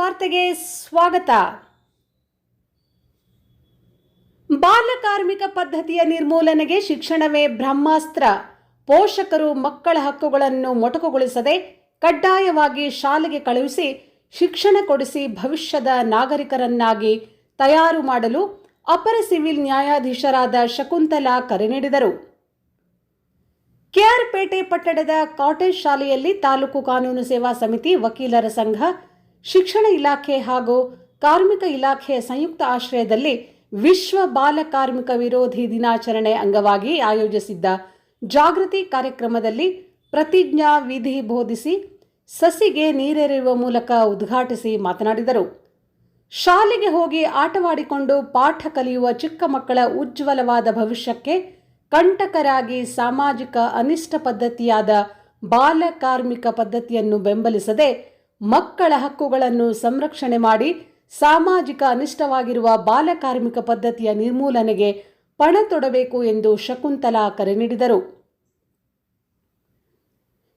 ವಾರ್ತೆಗೆ ಸ್ವಾಗತ. ಬಾಲಕಾರ್ಮಿಕ ಪದ್ಧತಿಯ ನಿರ್ಮೂಲನೆಗೆ ಶಿಕ್ಷಣವೇ ಬ್ರಹ್ಮಾಸ್ತ್ರ. ಪೋಷಕರು ಮಕ್ಕಳ ಹಕ್ಕುಗಳನ್ನು ಮೊಟಕುಗೊಳಿಸದೆ ಕಡ್ಡಾಯವಾಗಿ ಶಾಲೆಗೆ ಕಳುಹಿಸಿ ಶಿಕ್ಷಣ ಕೊಡಿಸಿ ಭವಿಷ್ಯದ ನಾಗರಿಕರನ್ನಾಗಿ ತಯಾರು ಮಾಡಲು ಅಪರ ಸಿವಿಲ್ ನ್ಯಾಯಾಧೀಶರಾದ ಶಕುಂತಲಾ ಕರೆ ನೀಡಿದರು. ಕೆಆರ್ಪೇಟೆ ಪಟ್ಟಣದ ಕಾಟೇಜ್ ಶಾಲೆಯಲ್ಲಿ ತಾಲೂಕು ಕಾನೂನು ಸೇವಾ ಸಮಿತಿ ವಕೀಲರ ಸಂಘ ಶಿಕ್ಷಣ ಇಲಾಖೆ ಹಾಗೂ ಕಾರ್ಮಿಕ ಇಲಾಖೆಯ ಸಂಯುಕ್ತ ಆಶ್ರಯದಲ್ಲಿ ವಿಶ್ವ ಬಾಲ ಕಾರ್ಮಿಕ ವಿರೋಧಿ ದಿನಾಚರಣೆ ಅಂಗವಾಗಿ ಆಯೋಜಿಸಿದ್ದ ಜಾಗೃತಿ ಕಾರ್ಯಕ್ರಮದಲ್ಲಿ ಪ್ರತಿಜ್ಞಾ ವಿಧಿ ಬೋಧಿಸಿ ಸಸಿಗೆ ನೀರೆರೆಯುವ ಮೂಲಕ ಉದ್ಘಾಟಿಸಿ ಮಾತನಾಡಿದರು. ಶಾಲೆಗೆ ಹೋಗಿ ಆಟವಾಡಿಕೊಂಡು ಪಾಠ ಕಲಿಯುವ ಚಿಕ್ಕ ಮಕ್ಕಳ ಉಜ್ವಲವಾದ ಭವಿಷ್ಯಕ್ಕೆ ಕಂಟಕರಾಗಿ ಸಾಮಾಜಿಕ ಅನಿಷ್ಟ ಪದ್ಧತಿಯಾದ ಬಾಲ ಕಾರ್ಮಿಕ ಪದ್ಧತಿಯನ್ನು ಬೆಂಬಲಿಸದೆ ಮಕ್ಕಳ ಹಕ್ಕುಗಳನ್ನು ಸಂರಕ್ಷಣೆ ಮಾಡಿ ಸಾಮಾಜಿಕ ಅನಿಷ್ಟವಾಗಿರುವ ಬಾಲ ಕಾರ್ಮಿಕ ಪದ್ಧತಿಯ ನಿರ್ಮೂಲನೆಗೆ ಪಣ ತೊಡಬೇಕು ಎಂದು ಶಕುಂತಲಾ ಕರೆ ನೀಡಿದರು.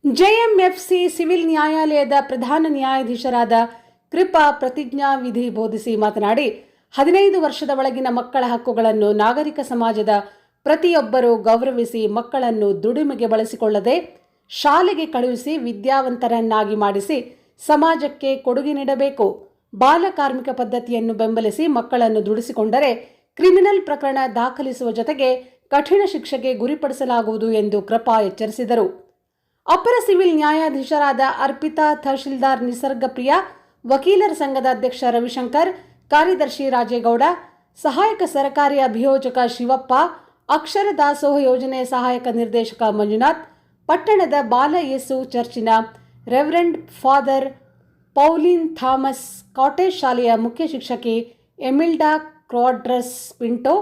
ಜೆಎಂಎಫ್ಸಿ ಸಿವಿಲ್ ನ್ಯಾಯಾಲಯದ ಪ್ರಧಾನ ನ್ಯಾಯಾಧೀಶರಾದ ಕೃಪಾ ಪ್ರತಿಜ್ಞಾ ವಿಧಿ ಬೋಧಿಸಿ ಮಾತನಾಡಿ, ಹದಿನೈದು ವರ್ಷದ ಒಳಗಿನ ಮಕ್ಕಳ ಹಕ್ಕುಗಳನ್ನು ನಾಗರಿಕ ಸಮಾಜದ ಪ್ರತಿಯೊಬ್ಬರೂ ಗೌರವಿಸಿ ಮಕ್ಕಳನ್ನು ದುಡಿಮೆಗೆ ಬಳಸಿಕೊಳ್ಳದೆ ಶಾಲೆಗೆ ಕಳುಹಿಸಿ ವಿದ್ಯಾವಂತರನ್ನಾಗಿ ಮಾಡಿಸಿ ಸಮಾಜಕ್ಕೆ ಕೊಡುಗೆ ನೀಡಬೇಕು. ಬಾಲ ಕಾರ್ಮಿಕ ಪದ್ಧತಿಯನ್ನು ಬೆಂಬಲಿಸಿ ಮಕ್ಕಳನ್ನು ದುಡಿಸಿಕೊಂಡರೆ ಕ್ರಿಮಿನಲ್ ಪ್ರಕರಣ ದಾಖಲಿಸುವ ಜೊತೆಗೆ ಕಠಿಣ ಶಿಕ್ಷೆಗೆ ಗುರಿಪಡಿಸಲಾಗುವುದು ಎಂದು ಕೃಪಾ ಎಚ್ಚರಿಸಿದರು. ಅಪರ ಸಿವಿಲ್ ನ್ಯಾಯಾಧೀಶರಾದ ಅರ್ಪಿತಾ ತಹಶೀಲ್ದಾರ್ ನಿಸರ್ಗಪ್ರಿಯ, ವಕೀಲರ ಸಂಘದ ಅಧ್ಯಕ್ಷ ರವಿಶಂಕರ್, ಕಾರ್ಯದರ್ಶಿ ರಾಜೇಗೌಡ, ಸಹಾಯಕ ಸರಕಾರಿ ಅಭಿಯೋಜಕ ಶಿವಪ್ಪ, ಅಕ್ಷರ ದಾಸೋಹ ಯೋಜನೆ ಸಹಾಯಕ ನಿರ್ದೇಶಕ ಮಂಜುನಾಥ್, ಪಟ್ಟಣದ ಬಾಲ ಯೇಸು ಚರ್ಚಿನ reverend father Paulin Thomas cottage ಶಾಲೆಯ ಮುಖ್ಯ ಶಿಕ್ಷಕಿ ಎಮಿಲ್ಡಾ ಕ್ರಾಡ್ರಸ್ ಪಿಂಟೋ,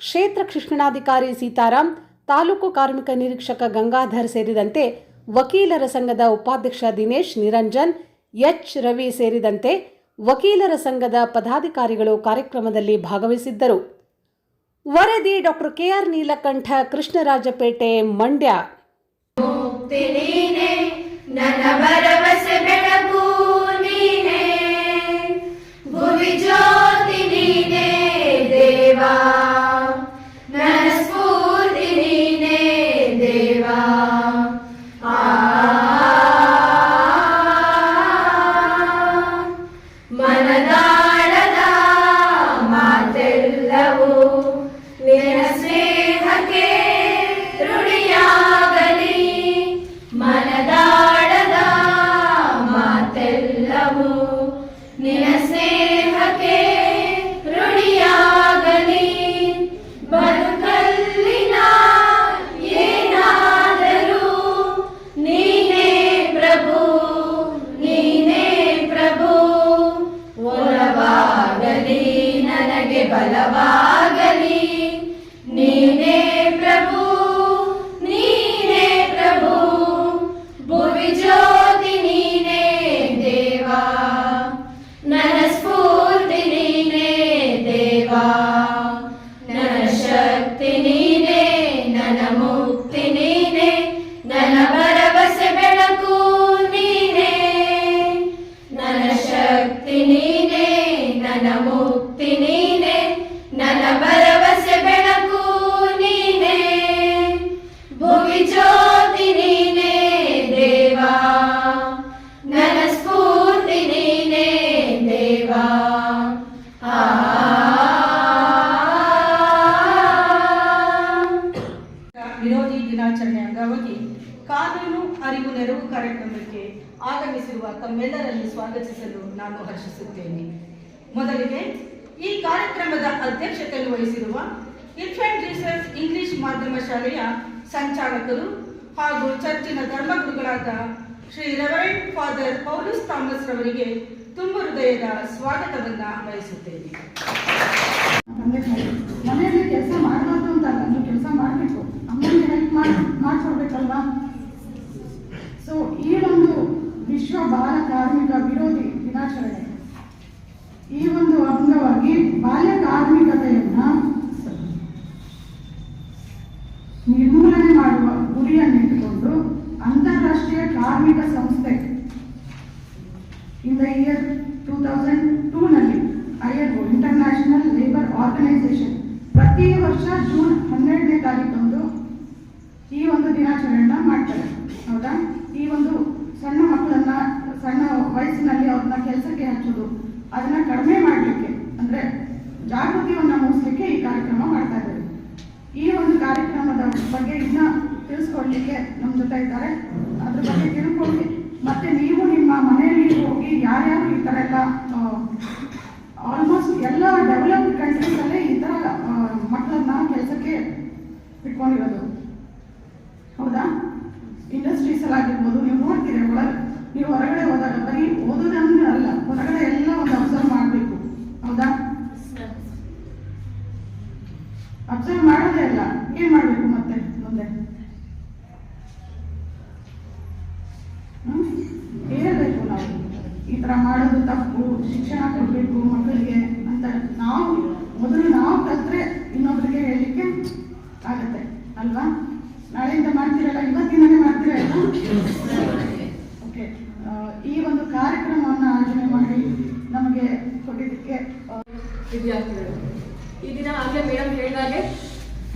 ಕ್ಷೇತ್ರ ಶಿಕ್ಷಣಾಧಿಕಾರಿ ಸೀತಾರಾಮ್ ತಾಲೂಕು ಕಾರ್ಮಿಕ ನಿರೀಕ್ಷಕ ಗಂಗಾಧರ್ ಸೇರಿದಂತೆ ವಕೀಲರ ಸಂಘದ ಉಪಾಧ್ಯಕ್ಷ ದಿನೇಶ್ ನಿರಂಜನ್, ಎಚ್. ರವಿ ಸೇರಿದಂತೆ ವಕೀಲರ ಸಂಘದ ಪದಾಧಿಕಾರಿಗಳು ಕಾರ್ಯಕ್ರಮದಲ್ಲಿ ಭಾಗವಹಿಸಿದ್ದರು. ವರದಿ doctor K R Neelakantha, Krishnarajapete, Mandya. ನೀನೆ ನನ್ನ ಭರವಸೆ ಬೆಳಕು ನೀನೆ ಭುವಿ ಜ್ಯೋತಿ ನೀನೆ ದೇವಾ ನೆರವು ಕಾರ್ಯಕ್ರಮಕ್ಕೆ ಆಗಮಿಸಿರುವ ತಮ್ಮೆಲ್ಲರನ್ನು ಸ್ವಾಗತಿಸಲು ನಾನು ಹರ್ಷಿಸುತ್ತೇನೆ. ಮೊದಲಿಗೆ ಈ ಕಾರ್ಯಕ್ರಮದ ಅಧ್ಯಕ್ಷತೆಯನ್ನು ವಹಿಸಿರುವ ಇನ್ಫೆಂಟ್ ರಿಸರ್ಚ್ ಇಂಗ್ಲಿಷ್ ಮಾಧ್ಯಮ ಶಾಲೆಯ ಸಂಚಾಲಕರು ಹಾಗೂ ಚರ್ಚಿನ ಧರ್ಮಗುರುಗಳಾದ Shri reverend father Paulus Thomas ರವರಿಗೆ ತುಂಬ ಹೃದಯದ ಸ್ವಾಗತವನ್ನು ಬಯಸುತ್ತೇನೆ. ಮನೆಯಲ್ಲಿ ಕೆಲಸ ಮಾಡಬಾರ್ದು ಅಂತ ಕೆಲಸ ಮಾಡಬೇಕು. ಅಮ್ಮನಿಗೆ ಹೆಲ್ಪ್ ಮಾಡಿ ಮಾಡಿಕೊಡ್ಬೇಕಲ್ವಾ ಸೊ ಈ ಒಂದು ವಿಶ್ವ ಬಾಲ ಕಾರ್ಮಿಕ ವಿರೋಧಿ ದಿನಾಚರಣೆ. ಈ ಒಂದು ಅಂಗವಾಗಿ ಬಾಲ್ಯ ಕಾರ್ಮಿಕತೆಯನ್ನ ನಿರ್ಮೂಲನೆ ಮಾಡುವ ಗುರಿಯನ್ನಿಟ್ಟುಕೊಂಡು ಅಂತಾರಾಷ್ಟ್ರೀಯ ಕಾರ್ಮಿಕ ಸಂಸ್ಥೆ in the year two thousand ಟೂನಲ್ಲಿ I L international labour organisation ಪ್ರತಿ ವರ್ಷ ಜೂನ್ ಹನ್ನೆರಡನೇ ತಾರೀಕೊಂದು ಈ ಒಂದು ದಿನಾಚರಣೆಯನ್ನ ಮಾಡ್ತಾರೆ. ಹೌದಾ? ಈ ಒಂದು ಸಣ್ಣ ಮಕ್ಕಳನ್ನ, ಸಣ್ಣ ವಯಸ್ಸಿನಲ್ಲಿ ಅವ್ರನ್ನ ಕೆಲಸಕ್ಕೆ ಹಚ್ಚೋದು, ಅದನ್ನ ಕಡಿಮೆ ಮಾಡಲಿಕ್ಕೆ, ಅಂದ್ರೆ ಜಾಗೃತಿಯನ್ನ ಮೂಡಿಸಲಿಕ್ಕೆ ಈ ಕಾರ್ಯಕ್ರಮ ಮಾಡ್ತಾ ಇದ್ದಾರೆ. ಈ ಒಂದು ಕಾರ್ಯಕ್ರಮದ ಬಗ್ಗೆ ಇನ್ನ ತಿಳಿಸ್ಕೊಡ್ಲಿಕ್ಕೆ ನಮ್ಮ ಜೊತೆ ಇದ್ದಾರೆ. ಅದ್ರ ಬಗ್ಗೆ ತಿಳ್ಕೊಳ್ಳಿ ಮತ್ತೆ ನೀವು ನಿಮ್ಮ ಮನೆಯಲ್ಲಿ ಹೋಗಿ ಯಾರ್ಯಾರು ಈ ತರ ಎಲ್ಲ ಆಲ್ಮೋಸ್ಟ್ ಎಲ್ಲ ಡೆವಲಪ್ಡ್ ಕಂಟ್ರೀಸ್ ಅಲ್ಲೇ ಈ ತರ ಮಕ್ಕಳನ್ನ ಕೆಲಸಕ್ಕೆ ಇಟ್ಕೊಂಡಿರೋದು ಹೌದಾ ಇಂಡಸ್ಟ್ರೀಸ್ ಅಲ್ಲಿ ಆಗಿರ್ಬೋದು ನೀವು ನೋಡ್ತೀರಿ ಒಳಗೆ ನೀವು ಹೊರಗಡೆ ಹೋದಾಗ ಬರೀ ಓದೋದಂದ್ರೆ ಅಲ್ಲ, ಹೊರಗಡೆ ಎಲ್ಲ ಒಂದು ಅಬ್ಸರ್ವ್ ಮಾಡಬೇಕು, ಹೌದಾ? ಅಬ್ಸರ್ವ್ ಮಾಡೋದೇ ಅಲ್ಲ, ಏನ್ ಮಾಡ್ಬೇಕು ಮತ್ತೆ ಮುಂದೆ? ಹೇಳ್ಬೇಕು ನಾವು. ಈ ತರ ಮಾಡೋದು ತಪ್ಪು, ಶಿಕ್ಷಣ ಕೊಡ್ಬೇಕು ಮಕ್ಕಳಿಗೆ ಅಂತ ನಾವು, ಮೊದಲು ನಾವು ಕಲ್ತ್ರೆ ಇನ್ನೊಬ್ರಿಗೆ ಹೇಳಲಿಕ್ಕೆ ಆಗತ್ತೆ, ಅಲ್ವಾ? ನಾಳೆಯಿಂದ ಮಾಡ್ತೀರಲ್ಲ? ಇವತ್ತಿನನೇ ಮಾಡ್ತೀರಾ ಓಕೆ ಈ ಒಂದು ಕಾರ್ಯಕ್ರಮವನ್ನು ಆಯೋಜನೆ ಮಾಡಿ ನಮಗೆ ಕೊಟ್ಟಿದ್ದಕ್ಕೆ ವಿದ್ಯಾರ್ಥಿಗಳು. ಈ ದಿನ ಆಗಲೇ ಮೇಡಮ್ ಹೇಳಿದಾಗೆ,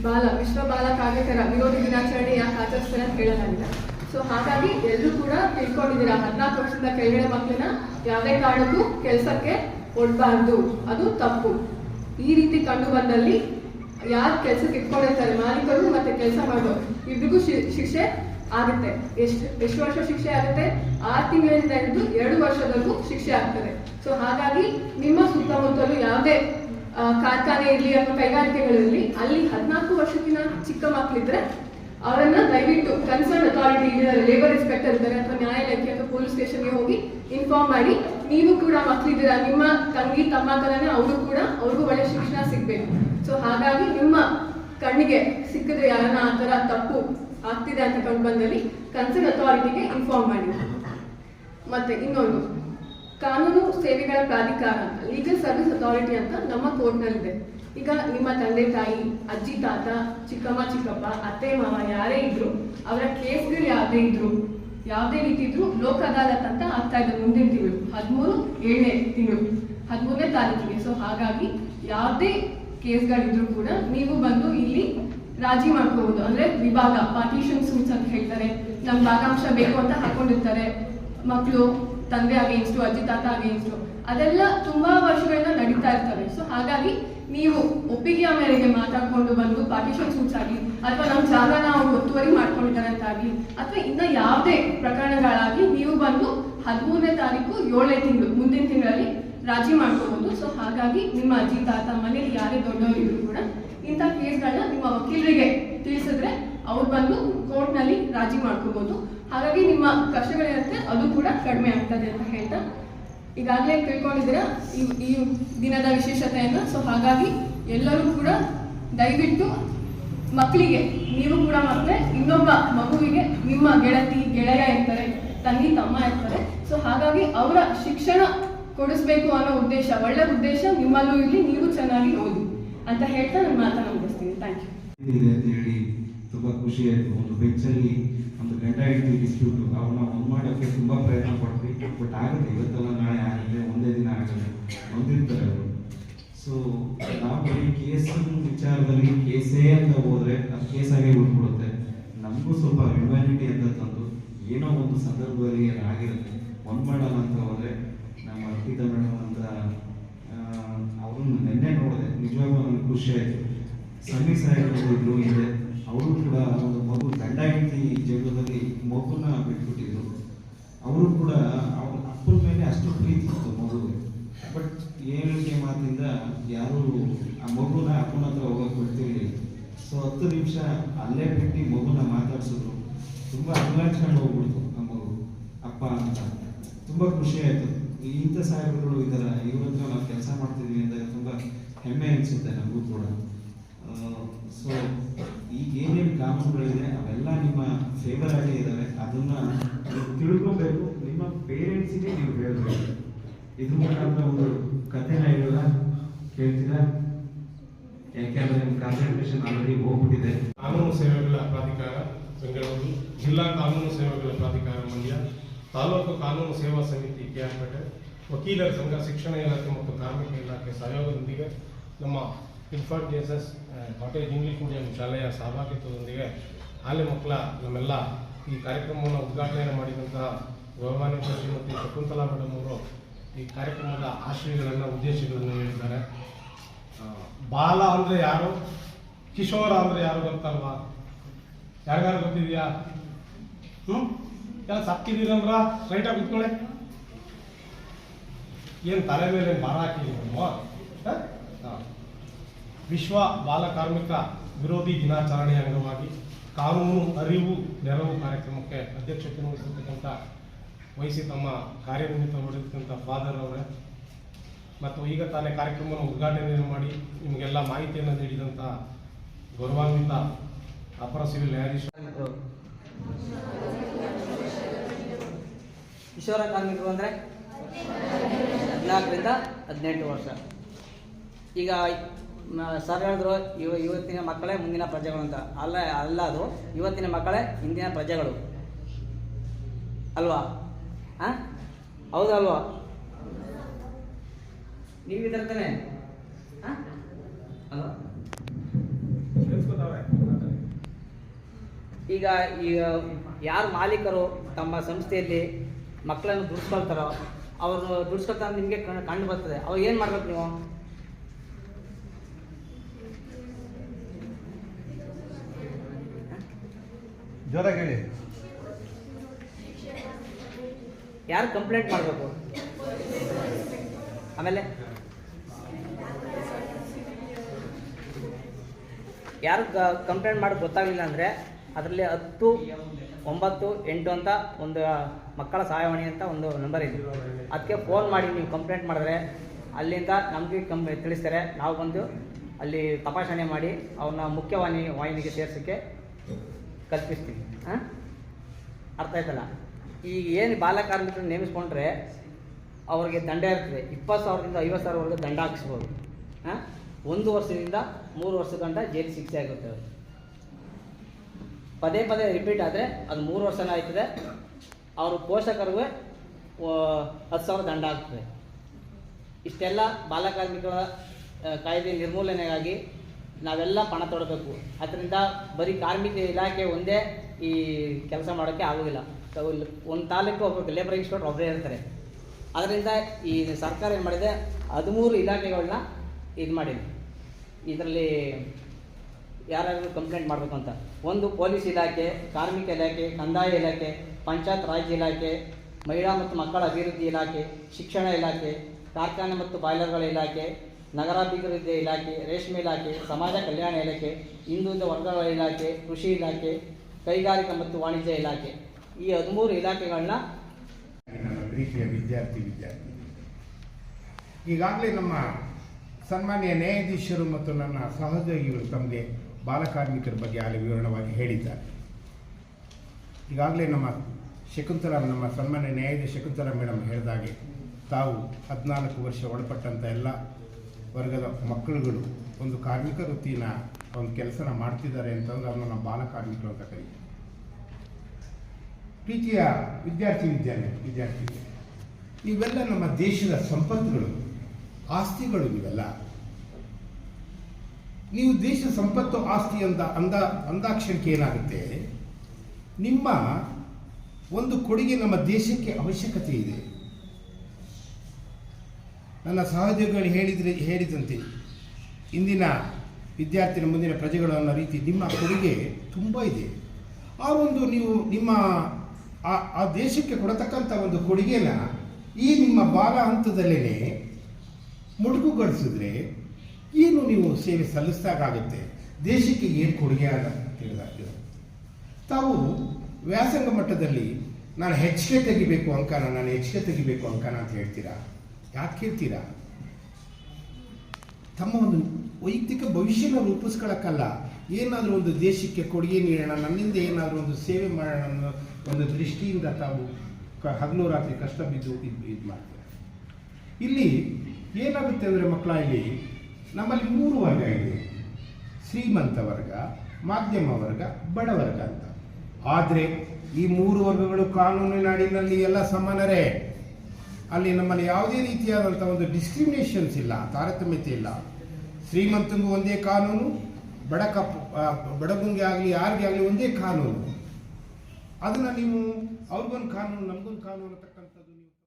ಬಾಲ, ವಿಶ್ವ ಬಾಲ ಕಾರ್ಮಿಕರ ವಿರೋಧಿ ದಿನಾಚರಣೆ ಯಾಕೆ ಆಚರಿಸ್ತಾರೆ ಅಂತ ಹೇಳಲಾಗಿದೆ. ಸೊ ಹಾಗಾಗಿ ಎಲ್ಲರೂ ಕೂಡ ತಿಳ್ಕೊಂಡಿದ್ದೀರಾ, ಹದಿನಾಲ್ಕು ವರ್ಷದಿಂದ ಕೆಳಗಡೆ ಮಕ್ಕಳನ್ನ ಯಾವುದೇ ಕಾರಣಕ್ಕೂ ಕೆಲಸಕ್ಕೆ ಒಡ್ಬಾರ್ದು. ಅದು ತಪ್ಪು. ಈ ರೀತಿ ಕಂಡು ಬಂದಲ್ಲಿ ಯಾರು ಕೆಲಸಕ್ಕೆ ಇಟ್ಕೊಂಡಿರ್ತಾರೆ, ಮಾಲೀಕರು ಮತ್ತೆ ಕೆಲಸ ಮಾಡೋರು ಇಬ್ಬರಿಗೂ ಶಿಕ್ಷೆ ಆಗುತ್ತೆ. ಎಷ್ಟು ಎಷ್ಟು ವರ್ಷ ಶಿಕ್ಷೆ ಆಗುತ್ತೆ? ಆರು ತಿಂಗಳಿಂದ ಹಿಡಿದು ಎರಡು ವರ್ಷದವರೆಗೂ ಶಿಕ್ಷೆ ಆಗ್ತದೆ. ಸೊ ಹಾಗಾಗಿ ನಿಮ್ಮ ಸುತ್ತಮುತ್ತಲು ಯಾವುದೇ ಕಾರ್ಖಾನೆ ಇರಲಿ ಅಥವಾ ಕೈಗಾರಿಕೆಗಳಿರಲಿ ಅಲ್ಲಿ ಹದಿನಾಲ್ಕು ವರ್ಷಕ್ಕಿಂತ ಚಿಕ್ಕ ಮಕ್ಕಳಿದ್ರೆ ಅವರನ್ನ ದಯವಿಟ್ಟು ಕನ್ಸರ್ನ್ ಅಥಾರಿಟಿ ಇದ್ದಾರೆ ಲೇಬರ್ ಇನ್ಸ್ಪೆಕ್ಟರ್ ಇದ್ದಾರೆ ಅಥವಾ ನ್ಯಾಯಾಲಯಕ್ಕೆ ಅಥವಾ ಪೊಲೀಸ್ ಸ್ಟೇಷನ್ಗೆ ಹೋಗಿ ಇನ್ಫಾರ್ಮ್ ಮಾಡಿ, ನೀವು ಕೂಡ ಮಕ್ಕಳಿದ್ದೀರಾ ನಿಮ್ಮ ತಂಗಿ, ತಮ್ಮ ಥರನೇ ಅವರು ಕೂಡ ಅವ್ರಿಗೂ ಒಳ್ಳೆ ಶಿಕ್ಷಣ ಸಿಗ್ಬೇಕು. ಸೊ ಹಾಗಾಗಿ ನಿಮ್ಮ ಕಣ್ಣಿಗೆ ಸಿಕ್ಕಿದ್ರೆ ಯಾರನ್ನ ಆ ಥರ ತಪ್ಪು ಆಗ್ತಿದೆ ಅಂತ ಕಂಡು ಬಂದಲ್ಲಿ ಕನ್ಸರ್ನ್ ಅಥಾರಿಟಿಗೆ ಇನ್ಫಾರ್ಮ್ ಮಾಡಿ. ಮತ್ತೆ ಇನ್ನೊಂದು, ಕಾನೂನು ಸೇವೆಗಳ ಪ್ರಾಧಿಕಾರ ಲೀಗಲ್ ಸರ್ವಿಸ್ ಅಥಾರಿಟಿ ಅಂತ ನಮ್ಮ ಕೋರ್ಟ್ನಲ್ಲಿದೆ ಈಗ ನಿಮ್ಮ ತಂದೆ, ತಾಯಿ, ಅಜ್ಜಿ, ತಾತ, ಚಿಕ್ಕಮ್ಮ, ಚಿಕ್ಕಪ್ಪ, ಅತ್ತೆ, ಮಾವ ಯಾರೇ ಇದ್ರು, ಅವರ ಕೇಸ್ಗಳು ಯಾವುದೇ ಇದ್ರು, ಯಾವುದೇ ರೀತಿ ಇದ್ರು ಲೋಕ ಅದಾಲತ್ ಅಂತ ಆಗ್ತಾ ಇದೆ ಮುಂದಿನ ತಿಂಗಳು, ಹದಿಮೂರು ಏಳನೇ ತಿಂಗಳು, ಹದಿಮೂರನೇ ತಾರೀಕಿಗೆ. ಸೊ ಹಾಗಾಗಿ ಯಾವುದೇ ಕೇಸ್ಗಳಿದ್ರು ಕೂಡ ನೀವು ಬಂದು ಇಲ್ಲಿ ರಾಜಿ ಮಾಡ್ಕೋಬಹುದು ಅಂದ್ರೆ ವಿಭಾಗ ಪಾರ್ಟಿಷನ್ ಸೂಟ್ಸ್ ಅಂತ ಹೇಳ್ತಾರೆ. ನಮ್ ಭಾಗಾಂಶ ಬೇಕು ಅಂತ ಹಾಕೊಂಡಿರ್ತಾರೆ. ಮಕ್ಕಳು ತಂದೆ ಅಗೇನ್ಸ್ಟು ಅಜ್ಜಿ, ತಾತ ಅಗೇನ್ಸ್ಟು ಅದೆಲ್ಲ ತುಂಬಾ ವರ್ಷಗಳಿಂದ ನಡೀತಾ ಇರ್ತವೆ. ಸೊ ಹಾಗಾಗಿ ನೀವು ಒಪ್ಪಿಗೆಯ ಮೇರೆಗೆ ಮಾತಾಡ್ಕೊಂಡು ಬಂದು ಪಾರ್ಟಿಷನ್ ಸೂಟ್ಸ್ ಆಗಲಿ, ಅಥವಾ ನಮ್ಮ ಜಾಗನ ನಾವು ಒತ್ತುವರಿ ಮಾಡ್ಕೊಂಡಿದ್ದಾರೆ ಅಂತ ಆಗಲಿ ಅಥವಾ ಇನ್ನ ಯಾವುದೇ ಪ್ರಕರಣಗಳಾಗಿ ನೀವು ಬಂದು ಹದಿಮೂರನೇ ತಾರೀಕು ಏಳನೇ ತಿಂಗಳು, ಮುಂದಿನ ತಿಂಗಳಲ್ಲಿ ರಾಜಿ ಮಾಡ್ಕೋಬಹುದು ಸೊ ಹಾಗಾಗಿ ನಿಮ್ಮ ಅಜ್ಜಿ ತಾತ ಮನೇಲಿ ಯಾರೇ ದೊಡ್ಡವರು ಇದ್ರು ಕೂಡ ಇಂಥ ಕೇಸ್ಗಳನ್ನ ನಿಮ್ಮ ವಕೀಲರಿಗೆ ತಿಳಿಸಿದ್ರೆ ಅವ್ರು ಬಂದು ಕೋರ್ಟ್ನಲ್ಲಿ ರಾಜಿ ಮಾಡ್ಕೋಬಹುದು ಹಾಗಾಗಿ ನಿಮ್ಮ ಕಷ್ಟಗಳಿರುತ್ತೆ, ಅದು ಕೂಡ ಕಡಿಮೆ ಆಗ್ತದೆ ಅಂತ ಹೇಳ್ತಾ ಈಗಾಗಲೇ ತಿಳ್ಕೊಂಡಿದ್ದೀರಾ ಈ ಈ ದಿನದ ವಿಶೇಷತೆಯನ್ನು. ಸೊ ಹಾಗಾಗಿ ಎಲ್ಲರೂ ಕೂಡ ದಯವಿಟ್ಟು ಮಕ್ಕಳಿಗೆ, ನೀವು ಕೂಡ ಮತ್ತೆ ಇನ್ನೊಬ್ಬ ಮಗುವಿಗೆ ನಿಮ್ಮ ಗೆಳತಿ, ಗೆಳೆಯ ಇರ್ತಾರೆ, ತಂಗಿ, ತಮ್ಮ ಇರ್ತಾರೆ. ಸೊ ಹಾಗಾಗಿ ಅವರ ಶಿಕ್ಷಣ ಕೊಡಿಸ್ಬೇಕು ಅನ್ನೋ ಉದ್ದೇಶ, ಒಳ್ಳೆ ಉದ್ದೇಶ, ನಿಮ್ಮಲ್ಲೂ ಇರಲಿ, ನೀವು ಚೆನ್ನಾಗಿ ಓದಿ ಅಂತ ಹೇಳ್ತಾ ನನ್ನ ಮಾತನ್ನ ಮುಗಿಸ್ತೀನಿ. ಥ್ಯಾಂಕ್ ಯು ಇದೆ ಅಂತ ತುಂಬಾ ಖುಷಿ ಆಯ್ತು. ಒಂದು ಬೆಂಚಲ್ಲಿ ಒಂದು ಗಂಡ ಹೆಂಡತಿ ಡಿಸ್ಪ್ಯೂಟ್ ಅವ್ರನ್ನ ಒಂದು ಮಾಡೋಕ್ಕೆ ತುಂಬಾ ಪ್ರಯತ್ನ ಪಡ್ತೀವಿ ಬಟ್ ಆಗುತ್ತೆ, ಇವತ್ತಲ್ಲ ನಾಳೆ ಆಗುತ್ತೆ, ಒಂದೇ ದಿನ ಆಗುತ್ತೆ. ಒಂದಿರ್ತಾರೆ ಅವರು. ಸೊ ನಾವು ಬರೀ ಕೇಸ್ ವಿಚಾರದಲ್ಲಿ ಕೇಸೇ ಅಂತ ಹೋದ್ರೆ ಅದು ಕೇಸಾಗೆ ಉಳ್ಕೊಡುತ್ತೆ ನಮಗೂ ಸ್ವಲ್ಪ ಹ್ಯುಮ್ಯಾನಿಟಿ ಅಂತ ತಂದು ಏನೋ ಒಂದು ಸಂದರ್ಭದಲ್ಲಿ ಏನಾಗಿರುತ್ತೆ, ಒಂದು ಮಾಡಲ್ಲ ಅಂತ ಹೋದ್ರೆ ನಮ್ಮ ಅರ್ಪಿತಾ ಮೇಡಮ್ ಅಂತ ಅವ್ರನ್ನ ನಿನ್ನೆ ನೋಡಿದೆ ನಿಜವಾಗ್ಲೂ ನನಗೆ ಖುಷಿ ಆಯ್ತು ಸಮಿ ಸಾಹೇಬರು ಇದೆ ಅವರು ಕೂಡ ಒಂದು ಮಗು, ಗಂಡ ಹೆಂಡತಿ ಜಗಳದಲ್ಲಿ ಮಗುನ ಬಿಟ್ಬಿಟ್ಟಿದ್ರು. ಅವರು ಕೂಡ ಅವ್ರ ಅಪ್ಪನ ಮೇಲೆ ಅಷ್ಟು ಪ್ರೀತಿ ಇತ್ತು ಮಗುವೆ ಬಟ್ ಏಳಿಗೆ ಮಾತಿಂದ ಯಾರು ಆ ಮಗುನ ಅಪ್ಪನ ಹತ್ರ ಹೋಗೋಕೆ ಬಿಡ್ತೀವಿ ಸೊ ಹತ್ತು ನಿಮಿಷ ಅಲ್ಲೇ ಬಿಟ್ಟು ಮಗುನ ಮಾತಾಡ್ಸಿದ್ರು. ತುಂಬ ಅಲ್ಲಾಡ್ಸ್ಕೊಂಡು ಹೋಗ್ಬಿಡ್ತು ಆ ಮಗು, ಅಪ್ಪ ಅಂತ. ತುಂಬ ಖುಷಿ ಆಯಿತು. ಇಂಥ ಸಾಹೇಬರುಗಳು ಇದ್ದಾರೆ ಇವ್ರ ಹತ್ರ ನಾವು ಕೆಲಸ ಮಾಡ್ತಿದ್ವಿ ಅಂದಾಗ ತುಂಬ ಹೆಮ್ಮೆ ಅನಿಸುತ್ತೆ ನಮಗೂ ಕೂಡ. ಸೊ ಈಗ ಏನೇನು ಕಾನೂನುಗಳಿದೆ, ಅವೆಲ್ಲ ನಿಮ್ಮ ಫೇವರ್ ಆಗಿ ಇದಾವೆ. ಅದನ್ನ ತಿಳ್ಕೊಬೇಕು. ನಿಮ್ಮ ಪೇರೆಂಟ್ಸಿಗೆ ನೀವು ಹೇಳ್ಬೇಕು. ಇದು ಮುಖಾಂತರ ಒಂದು ಕಥೆನ ಹೇಳೋದ? ಕೇಳ್ತೀರಾ? ಯಾಕೆಂದ್ರೆ ನಿಮ್ಮ ಕಾನ್ಸಂಟ್ರೇಷನ್ ಆಲ್ರೆಡಿ ಹೋಗ್ಬಿಟ್ಟಿದೆ. ಕಾನೂನು ಸೇವೆಗಳ ಪ್ರಾಧಿಕಾರ ಬೆಂಗಳೂರು ಜಿಲ್ಲಾ ಕಾನೂನು ಸೇವೆಗಳ ಪ್ರಾಧಿಕಾರ ಮಂಡ್ಯ, ತಾಲೂಕು ಕಾನೂನು ಸೇವಾ ಸಮಿತಿ ಕೆಆರ್ಪೇಟೆ ವಕೀಲರ ಸಂಘ, ಶಿಕ್ಷಣ ಇಲಾಖೆ ಮತ್ತು ಕಾರ್ಮಿಕ ಇಲಾಖೆ ಸಹಯೋಗದೊಂದಿಗೆ ನಮ್ಮ infant Jesus cottage English medium ಶಾಲೆಯ ಸಹಭಾಗಿತ್ವದೊಂದಿಗೆ ಆಲೆ ಮಕ್ಕಳ ನಮ್ಮೆಲ್ಲ ಈ ಕಾರ್ಯಕ್ರಮವನ್ನು ಉದ್ಘಾಟನೆ ಮಾಡಿದಂತಹ ಗೌರವಾನ್ವಿತ ಶ್ರೀಮತಿ ಶಕುಂತಲಾ ಮೇಡಮ್ ಅವರು ಈ ಕಾರ್ಯಕ್ರಮದ ಆಶಯಗಳನ್ನು ಉದ್ದೇಶಗಳನ್ನು ಹೇಳಿದ್ದಾರೆ. ಬಾಲ ಅಂದರೆ ಯಾರು? ಕಿಶೋರ ಅಂದರೆ ಯಾರು ಗೊತ್ತಲ್ವ? ಯಾರಿಗಾರು ಗೊತ್ತಿದೆಯಾ? ಹ್ಞೂ ಎಲ್ಲ ಸಾಕಿದ್ದೀರಂದ್ರ ಸ್ಟ್ರೈಟಾಗಿ ಕುತ್ಕೊಳ್ಳಿ ಏನು ತಲೆ ಮೇಲೆ ಭಾರ ಹಾಕಿದ್ದೀವಿ ಹಾಕಿದ್ದೀರಲ್ವ ವಿಶ್ವ ಬಾಲಕಾರ್ಮಿಕ ವಿರೋಧಿ ದಿನಾಚರಣೆ ಅಂಗವಾಗಿ ಕಾನೂನು ಅರಿವು ನೆರವು ಕಾರ್ಯಕ್ರಮಕ್ಕೆ ಅಧ್ಯಕ್ಷತೆ ವಹಿಸಿರ್ತಕ್ಕಂಥ ವಹಿಸಿ ತಮ್ಮ ಕಾರ್ಯನಿಮಿತ್ತ ಹೊರಡಿರ್ತಕ್ಕಂಥ ಫಾದರ್ ಅವರೇ. ಮತ್ತು ಈಗ ತಾನೇ ಕಾರ್ಯಕ್ರಮವನ್ನು ಉದ್ಘಾಟನೆಯನ್ನು ಮಾಡಿ ನಿಮಗೆಲ್ಲ ಮಾಹಿತಿಯನ್ನು ನೀಡಿದಂಥ ಗೌರವಾನ್ವಿತ ಅಪರ ಸಿವಿಲ್ ನ್ಯಾಯಾಧೀಶ ಕಿಶೋರ ಕಾರ್ಮಿಕರು ಅಂದರೆ ಹದಿನಾಲ್ಕರಿಂದ ಹದಿನೆಂಟು ವರ್ಷ. ಈಗ ಸರ್ ಹೇಳಿದ್ರು ಇವ ಇವತ್ತಿನ ಮಕ್ಕಳೇ ಮುಂದಿನ ಪ್ರಜೆಗಳು ಅಂತ. ಅಲ್ಲ ಅಲ್ಲ ಅದು ಇವತ್ತಿನ ಮಕ್ಕಳೇ ಇಂದಿನ ಪ್ರಜೆಗಳು. ಅಲ್ವಾ? ಹಾಂ ಹೌದಲ್ವಾ ನೀವು ಇದರ ತಾನೆ? ಹಾಂ ಅಲ್ವಾ? ಈಗ ಈಗ ಯಾರು ಮಾಲೀಕರು ತಮ್ಮ ಸಂಸ್ಥೆಯಲ್ಲಿ ಮಕ್ಕಳನ್ನು ದುಡಿಸ್ಕೊಳ್ತಾರೋ ಅವರು ದುಡಿಸ್ಕೊಳ್ತಾ ನಿಮಗೆ ಕಂಡು ಬರ್ತದೆ. ಅವಾಗ ಏನು ಮಾಡ್ಬೇಕು ನೀವು? ಜೋರಾಗಿ ಹೇಳಿ. ಯಾರು ಕಂಪ್ಲೇಂಟ್ ಮಾಡಬೇಕು? ಆಮೇಲೆ? ಯಾರು ಕಂಪ್ಲೇಂಟ್ ಮಾಡಿ ಗೊತ್ತಾಗಲಿಲ್ಲ ಅಂದರೆ ಅದರಲ್ಲಿ ಹತ್ತು, ಒಂಬತ್ತು, ಎಂಟು ಅಂತ ಒಂದು ಮಕ್ಕಳ ಸಹಾಯವಾಣಿ ಅಂತ ಒಂದು ನಂಬರ್ ಇದೆ. ಅದಕ್ಕೆ ಫೋನ್ ಮಾಡಿ ನೀವು ಕಂಪ್ಲೇಂಟ್ ಮಾಡಿದ್ರೆ ಅಲ್ಲಿಂದ ನಮಗೆ ಕಂ, ತಿಳಿಸ್ತಾರೆ. ನಾವು ಬಂದು ಅಲ್ಲಿ ತಪಾಸಣೆ ಮಾಡಿ ಅವನ್ನ ಮುಖ್ಯವಾಹಿನಿ ವಾಹಿನಿಗೆ ಸೇರ್ಸೋಕ್ಕೆ ಕಲ್ಪಿಸ್ತೀವಿ ಹಾಂ? ಅರ್ಥ ಆಯ್ತಲ್ಲ? ಈಗ ಏನು ಬಾಲಕಾರ್ಮಿಕರನ್ನು ನೇಮಿಸ್ಕೊಂಡ್ರೆ ಅವ್ರಿಗೆ ದಂಡ ಇರ್ತದೆ. ಇಪ್ಪತ್ತು ಸಾವಿರದಿಂದ ಐವತ್ತು ಸಾವಿರವರೆಗೂ ದಂಡ ಹಾಕಿಸ್ಬೋದು. ಹಾಂ? ಒಂದು ವರ್ಷದಿಂದ ಮೂರು ವರ್ಷ ಗಂಟ ಜೈಲು ಶಿಕ್ಷೆ ಆಗುತ್ತೆ. ಪದೇ ಪದೇ ರಿಪೀಟ್ ಆದರೆ ಅದು ಮೂರು ವರ್ಷನೇ ಆಯ್ತದೆ. ಅವ್ರ ಪೋಷಕರಿಗೆ ಹತ್ತು ಸಾವಿರ ದಂಡ ಆಗ್ತದೆ. ಇಷ್ಟೆಲ್ಲ ಬಾಲಕಾರ್ಮಿಕರ ಕಾಯ್ದೆ ನಿರ್ಮೂಲನೆಗಾಗಿ ನಾವೆಲ್ಲ ಪಣ ತೊಡಬೇಕು. ಅದರಿಂದ ಬರೀ ಕಾರ್ಮಿಕ ಇಲಾಖೆ ಒಂದೇ ಈ ಕೆಲಸ ಮಾಡೋಕ್ಕೆ ಆಗೋದಿಲ್ಲ. ಒಂದು ತಾಲೂಕು ಒಬ್ಬ ಲೇಬರ್ ಇನ್ಸ್ಪೆಕ್ಟರ್ ಒಬ್ಬರೇ ಇರ್ತಾರೆ. ಅದರಿಂದ ಈ ಸರ್ಕಾರ ಏನು ಮಾಡಿದೆ? ಹದಿಮೂರು ಇಲಾಖೆಗಳನ್ನ ಇದು ಮಾಡಿದೆ. ಇದರಲ್ಲಿ ಯಾರ್ಯಾರು ಕಂಪ್ಲೇಂಟ್ ಮಾಡಬೇಕು ಅಂತ. ಒಂದು ಪೊಲೀಸ್ ಇಲಾಖೆ, ಕಾರ್ಮಿಕ ಇಲಾಖೆ, ಕಂದಾಯ ಇಲಾಖೆ, ಪಂಚಾಯತ್ ರಾಜ್ ಇಲಾಖೆ, ಮಹಿಳಾ ಮತ್ತು ಮಕ್ಕಳ ಅಭಿವೃದ್ಧಿ ಇಲಾಖೆ, ಶಿಕ್ಷಣ ಇಲಾಖೆ, ಕಾರ್ಖಾನೆ ಮತ್ತು ಬಾಯ್ಲರ್ಗಳ ಇಲಾಖೆ ನಗರಾಭಿವೃದ್ಧಿ ಇಲಾಖೆ, ರೇಷ್ಮೆ ಇಲಾಖೆ, ಸಮಾಜ ಕಲ್ಯಾಣ ಇಲಾಖೆ, ಹಿಂದುಳಿದ ವರ್ಗಗಳ ಇಲಾಖೆ, ಕೃಷಿ ಇಲಾಖೆ, ಕೈಗಾರಿಕಾ ಮತ್ತು ವಾಣಿಜ್ಯ ಇಲಾಖೆ. ಈ ಹದಿಮೂರು ಇಲಾಖೆಗಳನ್ನ ನಮ್ಮ ಪ್ರೀತಿಯ ವಿದ್ಯಾರ್ಥಿ ವಿದ್ಯಾರ್ಥಿ ಈಗಾಗಲೇ ನಮ್ಮ ಸನ್ಮಾನ್ಯ ನ್ಯಾಯಾಧೀಶರು ಮತ್ತು ನನ್ನ ಸಹೋದ್ಯೋಗಿಗಳು ತಮಗೆ ಬಾಲಕಾರ್ಮಿಕರ ಬಗ್ಗೆ ಅಲ್ಲಿ ವಿವರಣವಾಗಿ ಹೇಳಿದ್ದಾರೆ. ಈಗಾಗಲೇ ನಮ್ಮ ಶಕುಂತಲಾ, ನಮ್ಮ ಸನ್ಮಾನ್ಯ ನ್ಯಾಯಾಧೀಶ ಶಕುಂತಲಾ ಮೇಡಮ್ ಹೇಳಿದಾಗೆ ತಾವು ಹದಿನಾಲ್ಕು ವರ್ಷ ಒಳಪಟ್ಟಂಥ ಎಲ್ಲ ವರ್ಗದ ಮಕ್ಕಳುಗಳು ಒಂದು ಕಾರ್ಮಿಕ ವೃತ್ತಿನ ಒಂದು ಕೆಲಸನ ಮಾಡ್ತಿದ್ದಾರೆ ಅಂತಂದ್ರೆ ಅದನ್ನ ನಾವು ಬಾಲ ಕಾರ್ಮಿಕರು ಅಂತ ಕರೀತೀವಿ. ಪ್ರೀತಿಯ ವಿದ್ಯಾರ್ಥಿ ವಿದ್ಯಾಲಯ, ವಿದ್ಯಾರ್ಥಿ ಇವೆಲ್ಲ ನಮ್ಮ ದೇಶದ ಸಂಪತ್ತುಗಳು, ಆಸ್ತಿಗಳು ಇವೆಲ್ಲ. ನೀವು ದೇಶ ಸಂಪತ್ತು, ಆಸ್ತಿ ಅಂತ ಅಂದ ಅಂದಾಕ್ಷರಕ್ಕೆ ಏನಾಗುತ್ತೆ? ನಿಮ್ಮ ಒಂದು ಕೊಡುಗೆ ನಮ್ಮ ದೇಶಕ್ಕೆ ಅವಶ್ಯಕತೆ ಇದೆ. ನನ್ನ ಸಹೋದ್ಯೋಗಿಗಳು ಹೇಳಿದ್ರೆ ಹೇಳಿದಂತೆ ಇಂದಿನ ವಿದ್ಯಾರ್ಥಿನ ಮುಂದಿನ ಪ್ರಜೆಗಳು ಅನ್ನೋ ರೀತಿ ನಿಮ್ಮ ಕೊಡುಗೆ ತುಂಬ ಇದೆ. ಆ ಒಂದು ನೀವು ನಿಮ್ಮ ಆ ದೇಶಕ್ಕೆ ಕೊಡತಕ್ಕಂಥ ಒಂದು ಕೊಡುಗೆನ ಈ ನಿಮ್ಮ ಬಾಲ ಹಂತದಲ್ಲೇ ಮುಡುಕುಗೊಳಿಸಿದ್ರೆ ಏನು ನೀವು ಸೇವೆ ಸಲ್ಲಿಸಿದಾಗುತ್ತೆ ದೇಶಕ್ಕೆ ಏನು ಕೊಡುಗೆ ಅಂತ ಹೇಳಿದಾಗ ತಾವು ವ್ಯಾಸಂಗ ಮಟ್ಟದಲ್ಲಿ ನಾನು ಹೆಚ್ಚಿಗೆ ತೆಗಿಬೇಕು ಅಂಕನ, ನಾನು ಹೆಚ್ಚಿಗೆ ತೆಗಿಬೇಕು ಅಂಕನ ಅಂತ ಹೇಳ್ತೀರಾ? ಯಾಕೆ ಕೇಳ್ತೀರಾ? ತಮ್ಮ ಒಂದು ವೈಯಕ್ತಿಕ ಭವಿಷ್ಯನ ರೂಪಿಸ್ಕೊಳ್ಳೋಕ್ಕಲ್ಲ ಏನಾದರೂ ಒಂದು ದೇಶಕ್ಕೆ ಕೊಡುಗೆ ನೀಡೋಣ, ನನ್ನಿಂದ ಏನಾದರೂ ಒಂದು ಸೇವೆ ಮಾಡೋಣ ಅನ್ನೋ ಒಂದು ದೃಷ್ಟಿಯಿಂದ ತಾವು ಕ ಹಗಲು ರಾತ್ರಿ ಕಷ್ಟ ಬಿದ್ದು ಇದು ಇದು ಮಾಡ್ತಾರೆ? ಇಲ್ಲಿ ಏನಾಗುತ್ತೆ ಅಂದರೆ ಮಕ್ಕಳ, ಇಲ್ಲಿ ನಮ್ಮಲ್ಲಿ ಮೂರು ವರ್ಗ ಇದೆ. ಶ್ರೀಮಂತ ವರ್ಗ, ಮಾಧ್ಯಮ ವರ್ಗ ಬಡವರ್ಗ ಅಂತ. ಆದರೆ ಈ ಮೂರು ವರ್ಗಗಳು ಕಾನೂನಿನ ಅಡಿನಲ್ಲಿ ಎಲ್ಲ ಸಮಾನರೇ. ಅಲ್ಲಿ ನಮ್ಮಲ್ಲಿ ಯಾವುದೇ ರೀತಿಯಾದಂಥ ಒಂದು ಡಿಸ್ಕ್ರಿಮಿನೇಷನ್ಸ್ ಇಲ್ಲ, ತಾರತಮ್ಯತೆ ಇಲ್ಲ. ಶ್ರೀಮಂತಂಗೂ ಒಂದೇ ಕಾನೂನು, ಬಡ ಕಪ್ ಬಡಗುಂಗೆ ಆಗಲಿ, ಯಾರಿಗೆ ಆಗಲಿ ಒಂದೇ ಕಾನೂನು. ಅದನ್ನು ನೀವು ಅವ್ರಿಗೊಂದು ಕಾನೂನು, ನಮಗೊಂದು ಕಾನೂನು ಅಂತ